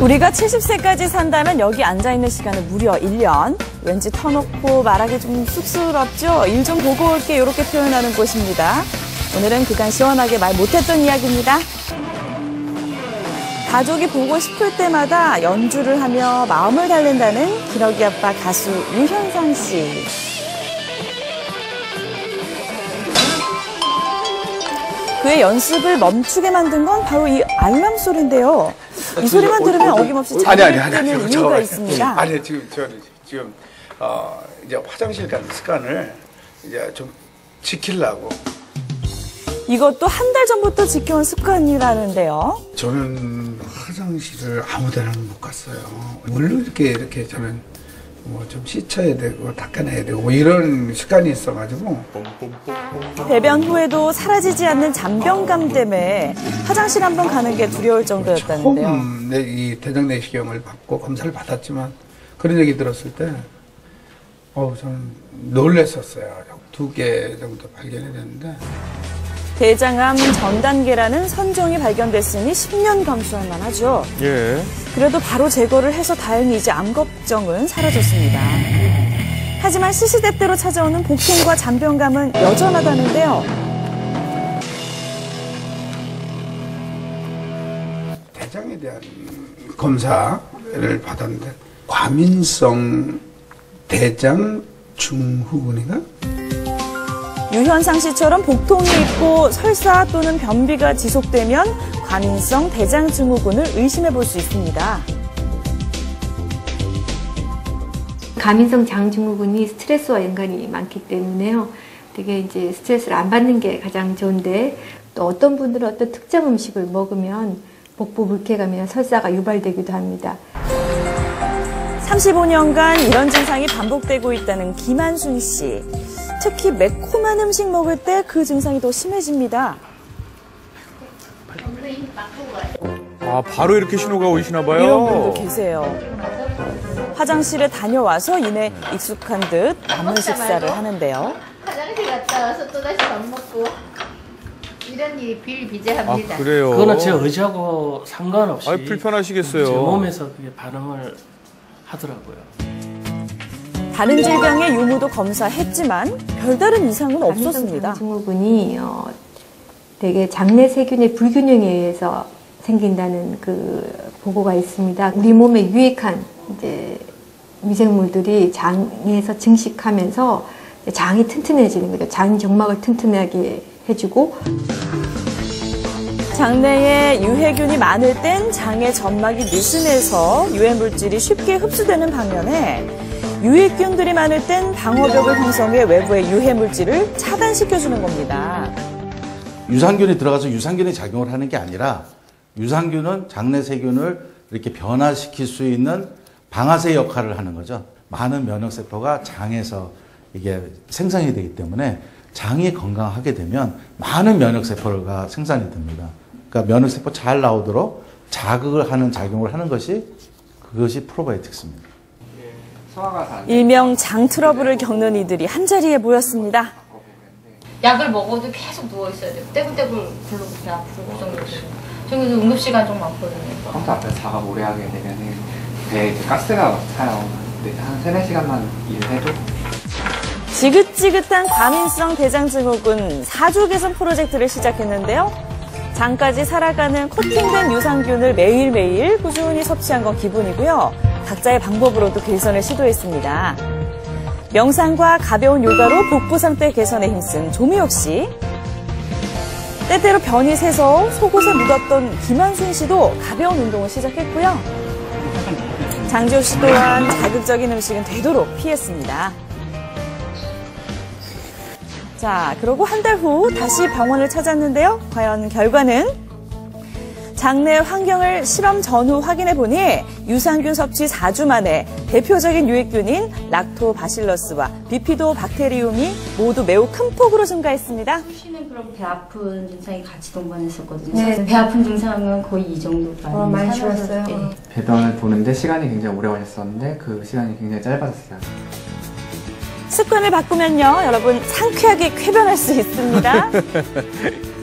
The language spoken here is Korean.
우리가 70세까지 산다면 여기 앉아있는 시간은 무려 1년. 왠지 터놓고 말하기 좀 쑥스럽죠? 일 좀 보고 올게 이렇게 표현하는 곳입니다. 오늘은 그간 시원하게 말 못했던 이야기입니다. 가족이 보고 싶을 때마다 연주를 하며 마음을 달랜다는 기러기 아빠 가수 유현상 씨. 그의 연습을 멈추게 만든 건 바로 이 알람 소리인데요. 이 소리만 들으면 어김없이 아니 아니 아니 이유가 저- 있습니다. 아니 지금 저 지금 어 이제 화장실 가는 습관을 이제 좀 지키려고 이것도 한 달 전부터 지켜온 습관이라는데요. 저는 화장실을 아무데나 못 갔어요. 물론 이렇게 이렇게 저는 뭐 좀 씻어야 되고 닦아내야 되고 뭐 이런 습관이 있어가지고 배변 후에도 사라지지 않는 잔병감 때문에 화장실 한 번 가는 게 두려울 정도였다는데요. 처음 내 이 대장 내시경을 받고 검사를 받았지만 그런 얘기 들었을 때 어, 저는 놀랬었어요. 두 개 정도 발견이 됐는데 대장암 전 단계라는 선종이 발견됐으니 10년 감수할 만하죠. 예. 그래도 바로 제거를 해서 다행히 이제 암 걱정은 사라졌습니다. 하지만 시시때때로 찾아오는 복통과 잔병감은 여전하다는데요. 대장에 대한 검사를 받았는데 과민성 대장 중후군인가? 유현상 씨처럼 복통이 있고 설사 또는 변비가 지속되면 과민성 대장 증후군을 의심해 볼 수 있습니다. 가민성 장증후군이 스트레스와 연관이 많기 때문에요. 되게 이제 스트레스를 안 받는 게 가장 좋은데 또 어떤 분들은 어떤 특정 음식을 먹으면 복부 불쾌감이나 설사가 유발되기도 합니다. 35년간 이런 증상이 반복되고 있다는 김한순 씨. 특히 매콤한 음식 먹을 때 그 증상이 더 심해집니다. 아, 바로 이렇게 신호가 오시나 봐요. 이런 분도 계세요. 화장실에 다녀와서 이내 익숙한 듯 남은 식사를 하는데요. 화장실 갔다 와서 또다시 밥 먹고 이런 일이 아, 비일비재합니다. 그래요. 그거는 제 의지하고 상관없이 아, 불편하시겠어요. 제 몸에서 그게 반응을 하더라고요. 다른 질병의 유무도 검사했지만 별다른 이상은 없었습니다. 장증후군이 어, 되게 장내 세균의 불균형에 의해서 생긴다는 그 보고가 있습니다. 우리 몸에 유익한 이제 미생물들이 장에서 증식하면서 장이 튼튼해지는 거죠. 장 정막을 튼튼하게 해주고 장내에 유해균이 많을 땐 장의 점막이 느슨해서 유해 물질이 쉽게 흡수되는 반면에 유익균들이 많을 땐 방어벽을 형성해 외부의 유해 물질을 차단시켜주는 겁니다. 유산균이 들어가서 유산균이 작용을 하는 게 아니라 유산균은 장내 세균을 이렇게 변화시킬 수 있는 방아쇠 역할을 하는 거죠. 많은 면역 세포가 장에서 이게 생산이 되기 때문에 장이 건강하게 되면 많은 면역 세포가 생산이 됩니다. 그러니까 면역 세포 잘 나오도록 자극을 하는 작용을 하는 것이 그것이 프로바이오틱스입니다. 일명 장 트러블을 겪는 이들이 한자리에 모였습니다. 약을 먹어도 계속 누워 있어야 돼요. 떼굴떼굴 굴르고 배 아프고 그 정도 되고. 저기서 응급 시간 좀 많거든요. 컴퓨터 앞에서 자가 오래 하게 되면은 배에 이제 가스가 차요. 근데 한 세네 시간만 일해도 지긋지긋한 과민성 대장증후군 4주 개선 프로젝트를 시작했는데요. 장까지 살아가는 코팅된 유산균을 매일매일 꾸준히 섭취한 건 기본이고요. 각자의 방법으로도 개선을 시도했습니다. 명상과 가벼운 요가로 복부 상태 개선에 힘쓴 조미옥 씨. 때때로 변이 새서 속옷에 묻었던 김한순 씨도 가벼운 운동을 시작했고요. 장지호 씨 또한 자극적인 음식은 되도록 피했습니다. 자, 그러고 한 달 후 다시 병원을 찾았는데요. 과연 결과는? 장내 환경을 실험 전후 확인해 보니 유산균 섭취 4주 만에 대표적인 유익균인 락토바실러스와 비피도 박테리움이 모두 매우 큰 폭으로 증가했습니다. 쉬는 그럼 배 아픈 증상이 같이 동반했었거든요. 네. 배 아픈 증상은 거의 이 정도 어, 많이 줄었어요. 예. 배변을 보는데 시간이 굉장히 오래 걸렸었는데 그 시간이 굉장히 짧아졌어요. 습관을 바꾸면요, 여러분 상쾌하게 쾌변할 수 있습니다.